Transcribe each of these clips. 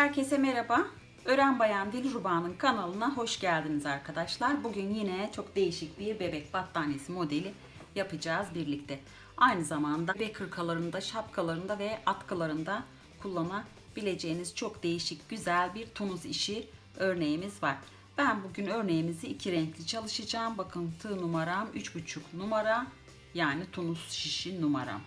Herkese merhaba. Ören Bayan Dilruba'nın kanalına hoş geldiniz arkadaşlar. Bugün yine çok değişik bir bebek battaniyesi modeli yapacağız birlikte. Aynı zamanda bebek hırkalarında, şapkalarında ve atkılarında kullanabileceğiniz çok değişik güzel bir tunus işi örneğimiz var. Ben bugün örneğimizi iki renkli çalışacağım. Bakın tığ numaram 3,5 numara yani tunus şişi numaram.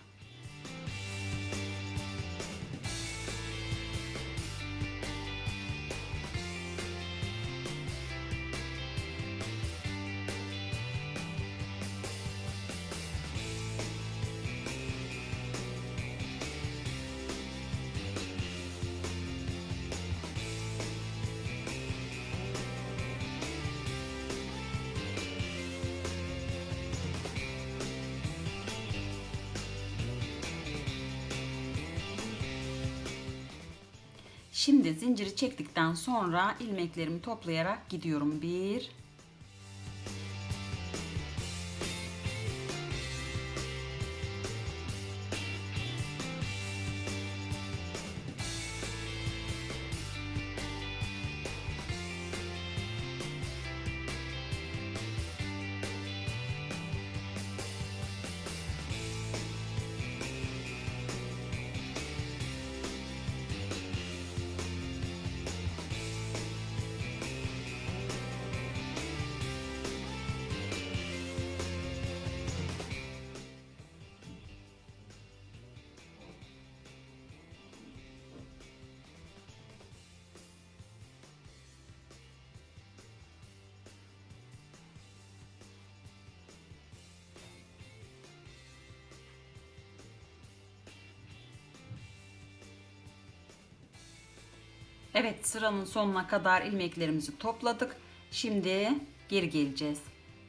Şimdi zinciri çektikten sonra ilmeklerimi toplayarak gidiyorum. Bir, Evet sıranın sonuna kadar ilmeklerimizi topladık. Şimdi geri geleceğiz.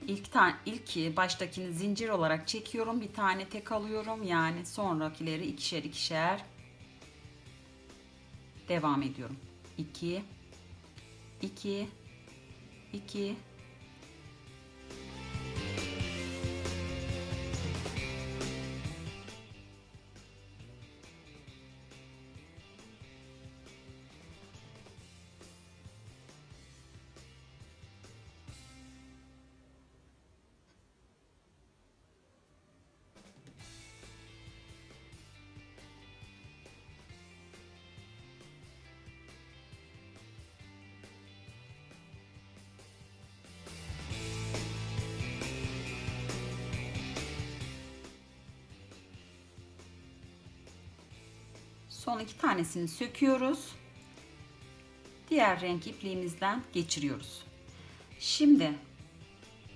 İlk tane ilki baştakini zincir olarak çekiyorum. Bir tane tek alıyorum. Yani sonrakileri ikişer ikişer devam ediyorum. 2 2 2 Son iki tanesini söküyoruz. Diğer renk ipliğimizden geçiriyoruz. Şimdi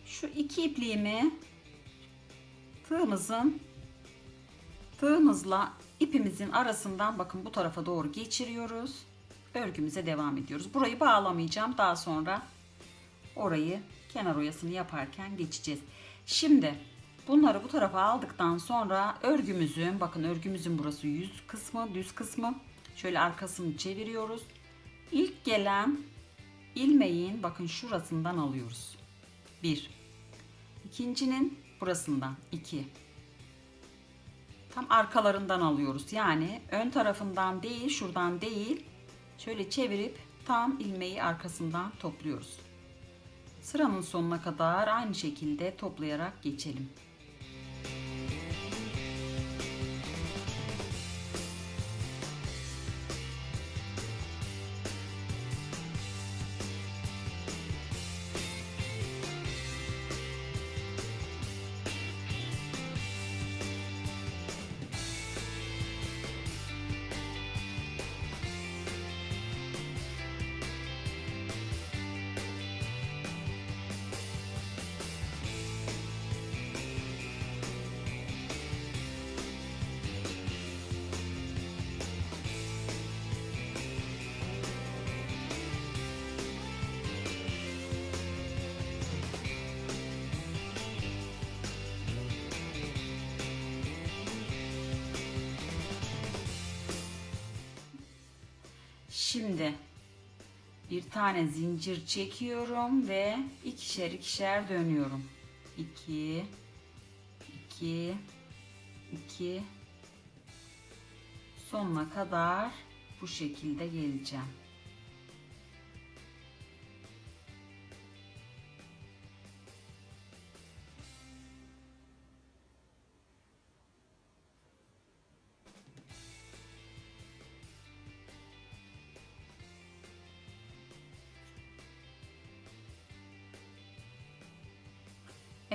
şu iki ipliğimi tığımızın tığımızla ipimizin arasından bakın bu tarafa doğru geçiriyoruz. Örgümüze devam ediyoruz. Burayı bağlamayacağım. Daha sonra orayı kenar oyasını yaparken geçeceğiz. Şimdi bunları bu tarafa aldıktan sonra örgümüzün bakın örgümüzün burası yüz kısmı düz kısmı şöyle arkasını çeviriyoruz. İlk gelen ilmeğin bakın şurasından alıyoruz. Bir. İkincinin burasından iki. Tam arkalarından alıyoruz. Yani ön tarafından değil, şuradan değil. Şöyle çevirip tam ilmeği arkasından topluyoruz. Sıranın sonuna kadar aynı şekilde toplayarak geçelim. Şimdi bir tane zincir çekiyorum ve ikişer ikişer dönüyorum. 2 2 2 sonuna kadar bu şekilde geleceğim.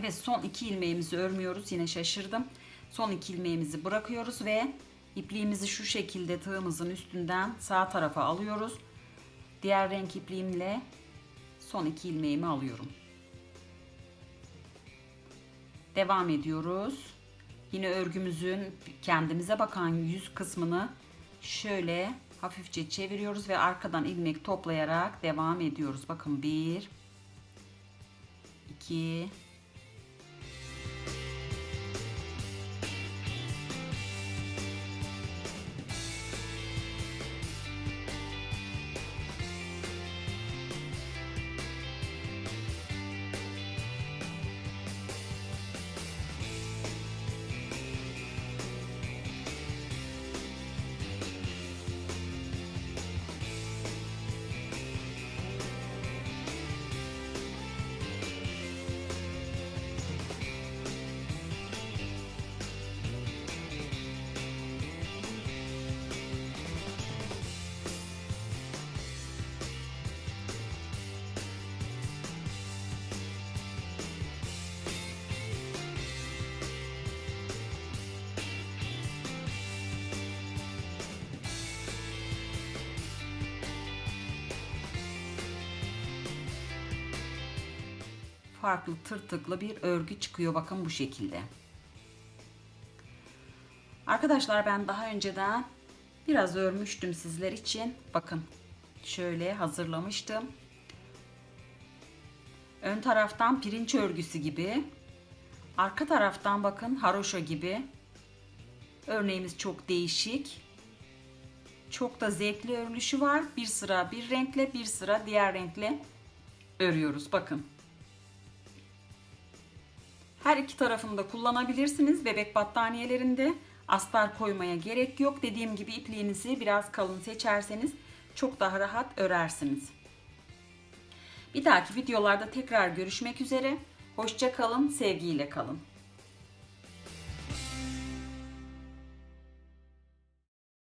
Evet son iki ilmeğimizi örmüyoruz. Yine şaşırdım. Son iki ilmeğimizi bırakıyoruz ve ipliğimizi şu şekilde tığımızın üstünden sağ tarafa alıyoruz. Diğer renk ipliğimle son iki ilmeğimi alıyorum. Devam ediyoruz. Yine örgümüzün kendimize bakan yüz kısmını şöyle hafifçe çeviriyoruz ve arkadan ilmek toplayarak devam ediyoruz. Bakın 1 2 farklı tırtıklı bir örgü çıkıyor. Bakın bu şekilde. Arkadaşlar ben daha önceden biraz örmüştüm sizler için. Bakın şöyle hazırlamıştım. Ön taraftan pirinç örgüsü gibi. Arka taraftan bakın haroşa gibi. Örneğimiz çok değişik. Çok da zevkli örülüşü var. Bir sıra bir renkle bir sıra diğer renkle örüyoruz. Bakın. Her iki tarafını da kullanabilirsiniz. Bebek battaniyelerinde astar koymaya gerek yok. Dediğim gibi ipliğinizi biraz kalın seçerseniz çok daha rahat örersiniz. Bir dahaki videolarda tekrar görüşmek üzere. Hoşça kalın, sevgiyle kalın.